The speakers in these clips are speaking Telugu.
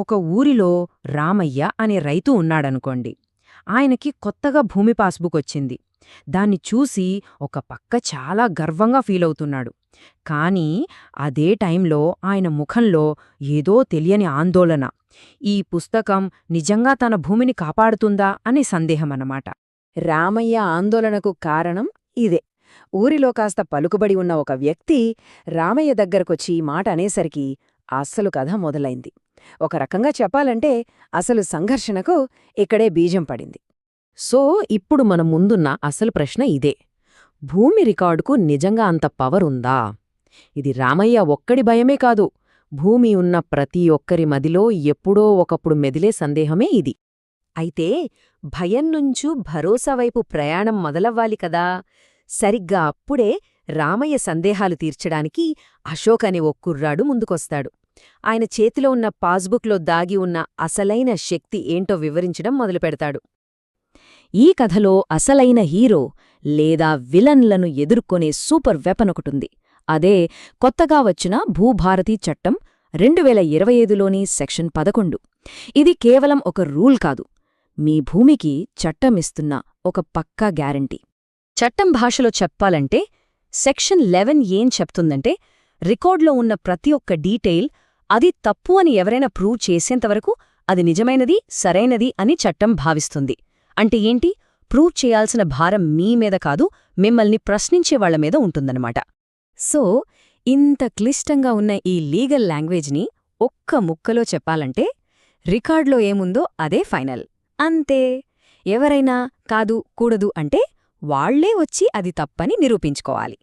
ఒక ఊరిలో రామయ్య అనే రైతు ఉన్నాడనుకోండి. ఆయనకి కొత్తగా భూమి పాస్బుక్ వచ్చింది. దాన్ని చూసి ఒక పక్క చాలా గర్వంగా ఫీలవుతున్నాడు కానీ అదే టైంలో ఆయన ముఖంలో ఏదో తెలియని ఆందోళన. ఈ పుస్తకం నిజంగా తన భూమిని కాపాడుతుందా అనే సందేహమన్నమాట. రామయ్య ఆందోళనకు కారణం ఇదే. ఊరిలో కాస్త పలుకుబడి ఉన్న ఒక వ్యక్తి రామయ్య దగ్గరకొచ్చి ఈ మాట అనేసరికి అస్సలు కథ మొదలైంది. ఒక రకంగా చెప్పాలంటే అసలు సంఘర్షణకు ఇక్కడే బీజం పడింది. సో ఇప్పుడు మన ముందున్న అసలు ప్రశ్న ఇదే. భూమి రికార్డుకు నిజంగా అంత పవర్ ఉందా? ఇది రామయ్య ఒక్కడి భయమే కాదు. భూమి ఉన్న ప్రతి ఒక్కరి మదిలో ఎప్పుడో ఒకప్పుడు మెదిలే సందేహమే ఇది. అయితే భయం నుంచు భరోసా వైపు ప్రయాణం మొదలవ్వాలి కదా? సరిగ్గా అప్పుడే రామయ్య సందేహాలు తీర్చడానికి అశోక్ అనే ఓ కుర్రాడు ముందుకొస్తాడు. ఆయన చేతిలో ఉన్న పాస్బుక్లో దాగి ఉన్న అసలైన శక్తి ఏంటో వివరించడం మొదలుపెడతాడు. ఈ కథలో అసలైన హీరో లేదా విలన్లను ఎదుర్కొనే సూపర్ వెపన్ ఒకటుంది. అదే కొత్తగా వచ్చిన భూభారతీ చట్టం రెండు వేల ఇరవై ఐదులోని సెక్షన్ పదకొండు. ఇది కేవలం ఒక రూల్ కాదు. మీ భూమికి చట్టమిస్తున్న ఒక పక్కా గ్యారంటీ. చట్టం భాషలో చెప్పాలంటే సెక్షన్ లెవెన్ ఏం చెప్తుందంటే రికార్డులో ఉన్న ప్రతి ఒక్క డీటెయిల్ అది తప్పు అని ఎవరైనా ప్రూవ్ చేసేంతవరకు అది నిజమైనది సరైనది అని చట్టం భావిస్తుంది. అంటే ఏంటి? ప్రూవ్ చేయాల్సిన భారం మీ మీద కాదు మిమ్మల్ని ప్రశ్నించేవాళ్ళ మీద ఉంటుందన్నమాట. సో ఇంత క్లిష్టంగా ఉన్న ఈ లీగల్ లాంగ్వేజ్ని ఒక్క ముక్కలో చెప్పాలంటే రికార్డ్లో ఏముందో అదే ఫైనల్. అంతే. ఎవరైనా కాదు కూడదు అంటే వాళ్ళే వచ్చి అది తప్పని నిరూపించుకోవాలి.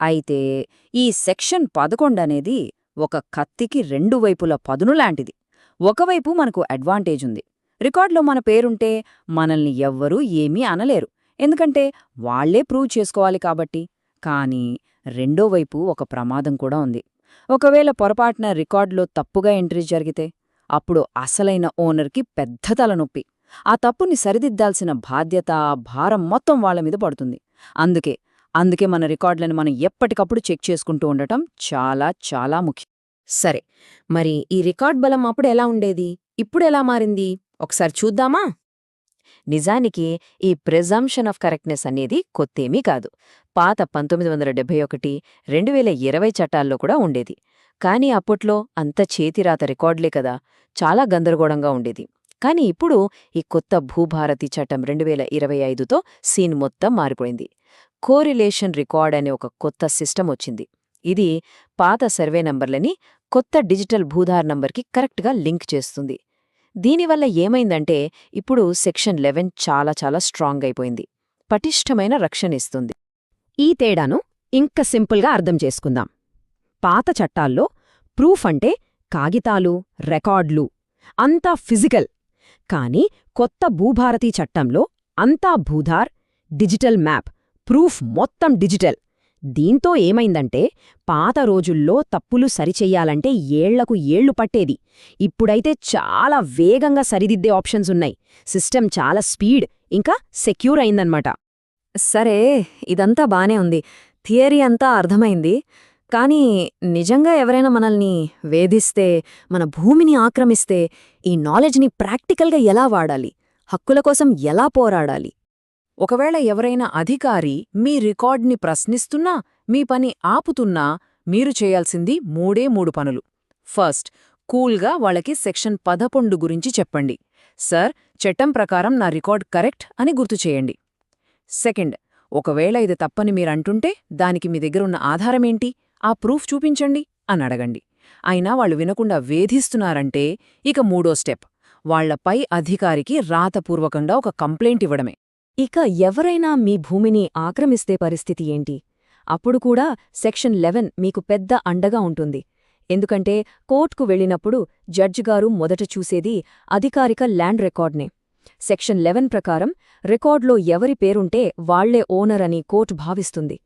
అయితే ఈ సెక్షన్ పదకొండనేది ఒక కత్తికి రెండు వైపుల పదును లాంటిది. ఒకవైపు మనకు అడ్వాంటేజ్ ఉంది. రికార్డులో మన పేరుంటే మనల్ని ఎవ్వరూ ఏమీ అనలేరు. ఎందుకంటే వాళ్ళే ప్రూవ్ చేసుకోవాలి కాబట్టి. కానీ రెండో వైపు ఒక ప్రమాదం కూడా ఉంది. ఒకవేళ పొరపాటున రికార్డులో తప్పుగా ఎంట్రీ జరిగితే అప్పుడు అసలైన ఓనర్కి పెద్ద తలనొప్పి. ఆ తప్పుని సరిదిద్దాల్సిన బాధ్యత భారం మొత్తం వాళ్ళ మీద పడుతుంది. అందుకే అందుకే మన రికార్డులను మనం ఎప్పటికప్పుడు చెక్ చేసుకుంటూ ఉండటం చాలా చాలా ముఖ్యం. సరే మరి ఈ రికార్డ్ బలం అప్పుడు ఎలా ఉండేది? ఇప్పుడెలా మారింది? ఒకసారి చూద్దామా? నిజానికి ఈ ప్రిజంప్షన్ ఆఫ్ కరెక్ట్నెస్ అనేది కొత్తేమీ కాదు. పాత పంతొమ్మిది వందల డెబ్బై ఒకటి రెండు వేల ఇరవై చట్టాల్లో కూడా ఉండేది. కానీ అప్పట్లో అంత చేతిరాత రికార్డులే కదా చాలా గందరగోళంగా ఉండేది. కానీ ఇప్పుడు ఈ కొత్త భూభారతి చట్టం రెండు వేల ఇరవై ఐదుతో సీన్ మొత్తం మారిపోయింది. కోరిలేషన్ రికార్డ్ అనే ఒక కొత్త సిస్టమ్ వచ్చింది. ఇది పాత సర్వే నంబర్లని కొత్త డిజిటల్ భూధార్ నంబర్కి కరెక్ట్గా లింక్ చేస్తుంది. దీనివల్ల ఏమైందంటే ఇప్పుడు సెక్షన్ లెవెన్ చాలా చాలా స్ట్రాంగ్ అయిపోయింది. పటిష్టమైన రక్షణ ఇస్తుంది. ఈ తేడాను ఇంక సింపుల్గా అర్థం చేసుకుందాం. పాత చట్టాల్లో ప్రూఫ్ అంటే కాగితాలు రికార్డులు అంతా ఫిజికల్. కానీ కొత్త భూభారతీ చట్టంలో అంతా భూధార్ డిజిటల్ మ్యాప్ ప్రూఫ్ మొత్తం డిజిటల్. దీంతో ఏమైందంటే పాత రోజుల్లో తప్పులు సరిచెయ్యాలంటే ఏళ్ళకు ఏళ్ళు పట్టేది. ఇప్పుడైతే చాలా వేగంగా సరిదిద్దే ఆప్షన్స్ ఉన్నాయి. సిస్టమ్ చాలా స్పీడ్ ఇంకా సెక్యూర్ అయిందన్నమాట సరే ఇదంతా బానే ఉంది. థియరీ అంతా అర్థమైంది. కానీ నిజంగా ఎవరైనా మనల్ని వేధిస్తే మన భూమిని ఆక్రమిస్తే ఈ నాలెడ్జ్ని ప్రాక్టికల్గా ఎలా వాడాలి? హక్కుల కోసం ఎలా పోరాడాలి? ఒకవేళ ఎవరైనా అధికారి మీ రికార్డ్ని ప్రశ్నిస్తున్నా మీ పని ఆపుతున్నా మీరు చేయాల్సింది మూడే మూడు పనులు. ఫస్ట్ కూల్గా వాళ్ళకి సెక్షన్ పదకొండు గురించి చెప్పండి. సార్ చట్టం ప్రకారం నా రికార్డ్ కరెక్ట్ అని గుర్తు చేయండి. సెకండ్ ఒకవేళ ఇది తప్పని మీరంటుంటే దానికి మీ దగ్గరున్న ఆధారమేంటి ఆ ప్రూఫ్ చూపించండి అని అడగండి. అయినా వాళ్ళు వినకుండా వేధిస్తున్నారంటే ఇక మూడో స్టెప్ వాళ్ళపై అధికారికి రాతపూర్వకంగా ఒక కంప్లైంట్ ఇవ్వడమే. ఇక ఎవరైనా మీ భూమిని ఆక్రమిస్తే పరిస్థితి ఏంటి? అప్పుడు కూడా సెక్షన్ లెవెన్ మీకు పెద్ద అండగా ఉంటుంది. ఎందుకంటే కోర్టుకు వెళ్ళినప్పుడు జడ్జిగారు మొదట చూసేది అధికారిక ల్యాండ్ రికార్డ్నే. సెక్షన్ లెవెన్ ప్రకారం రికార్డ్లో ఎవరి పేరుంటే వాళ్ళే ఓనర్ అని కోర్టు భావిస్తుంది.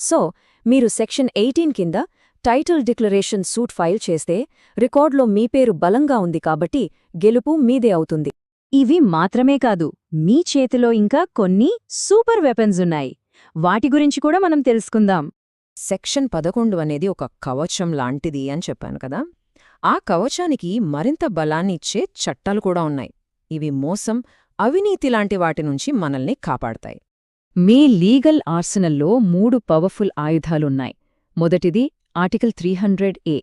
సో మీరు సెక్షన్ ఎయిటీన్ కింద టైటిల్ డిక్లరేషన్ సూట్ ఫైల్ చేస్తే రికార్డులో మీ పేరు బలంగా ఉంది కాబట్టి గెలుపు మీదే అవుతుంది. ఇవి మాత్రమే కాదు మీ చేతిలో ఇంకా కొన్ని సూపర్ వెపన్స్ ఉన్నాయి. వాటి గురించి కూడా మనం తెలుసుకుందాం. సెక్షన్ పదకొండు అనేది ఒక కవచం లాంటిది అని చెప్పాను కదా. ఆ కవచానికి మరింత బలాన్ని ఇచ్చే చట్టాలు కూడా ఉన్నాయి. ఇవి మోసం అవినీతి లాంటి వాటి నుంచి మనల్ని కాపాడతాయి. మీ లీగల్ ఆర్సనల్లో మూడు పవర్ఫుల్ ఆయుధాలున్నాయి. మొదటిది ఆర్టికల్ త్రీ హండ్రెడ్ ఏ.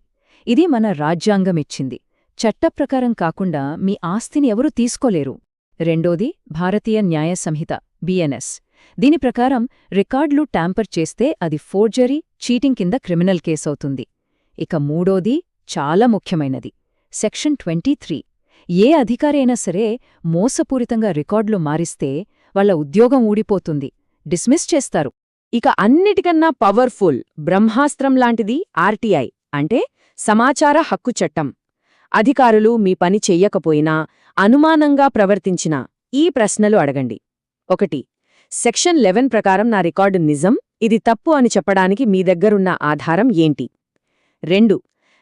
ఇది మన రాజ్యాంగమిచ్చింది చట్టప్రకారం కాకుండా మీ ఆస్తిని ఎవరూ తీసుకోలేరు. రెండోది భారతీయ న్యాయ సంహిత బిఎన్ఎస్ దీని ప్రకారం రికార్డులు ట్యాంపర్ చేస్తే అది ఫోర్జరీ చీటింగ్ కింద క్రిమినల్ కేసవుతుంది. ఇక మూడోది చాలా ముఖ్యమైనది సెక్షన్ ట్వంటీ త్రీ. ఏ అధికారైనా సరే మోసపూరితంగా రికార్డులు మారిస్తే వాళ్ళ ఉద్యోగం ఊడిపోతుంది డిస్మిస్ చేస్తారు. ఇక అన్నిటికన్నా పవర్ఫుల్ బ్రహ్మాస్త్రం లాంటిది ఆర్టీఐ అంటే సమాచార హక్కు చట్టం. అధికారులు మీ పని చెయ్యకపోయినా అనుమానంగా ప్రవర్తించినా ఈ ప్రశ్నలు అడగండి. ఒకటి సెక్షన్ లెవెన్ ప్రకారం నా రికార్డు నిజం ఇది తప్పు అని చెప్పడానికి మీ దగ్గరున్న ఆధారం ఏంటి? రెండు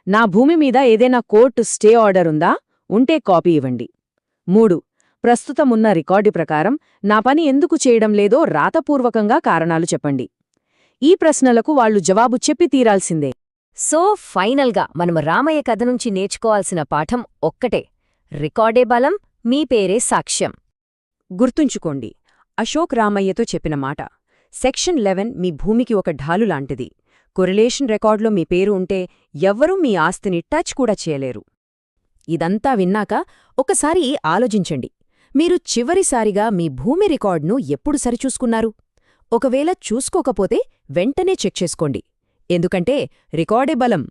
నా భూమి మీద ఏదైనా కోర్టు స్టే ఆర్డర్ ఉందా? ఉంటే కాపీ ఇవ్వండి. మూడు ప్రస్తుతమున్న రికార్డు ప్రకారం నా పని ఎందుకు చేయడం లేదో రాతపూర్వకంగా కారణాలు చెప్పండి. ఈ ప్రశ్నలకు వాళ్ళు జవాబు చెప్పి తీరాల్సిందే. సో ఫైనల్గా మనం రామయ్య కథ నుంచి నేర్చుకోవాల్సిన పాఠం ఒక్కటే. రికార్డే బలం మీ పేరే సాక్ష్యం. గుర్తుంచుకోండి అశోక్ రామయ్యతో చెప్పిన మాట. సెక్షన్ లెవెన్ మీ భూమికి ఒక ఢాలు లాంటిది. కొరిలేషన్ రికార్డులో మీ పేరు ఉంటే ఎవ్వరూ మీ ఆస్తిని టచ్ కూడా చేయలేరు. ఇదంతా విన్నాక ఒకసారి ఆలోచించండి. మీరు చివరిసారిగా మీ భూమి రికార్డును ఎప్పుడు సరిచూసుకున్నారు? ఒకవేళ చూసుకోకపోతే వెంటనే చెక్ చేసుకోండి. ఎందుకంటే రికార్డే బలం.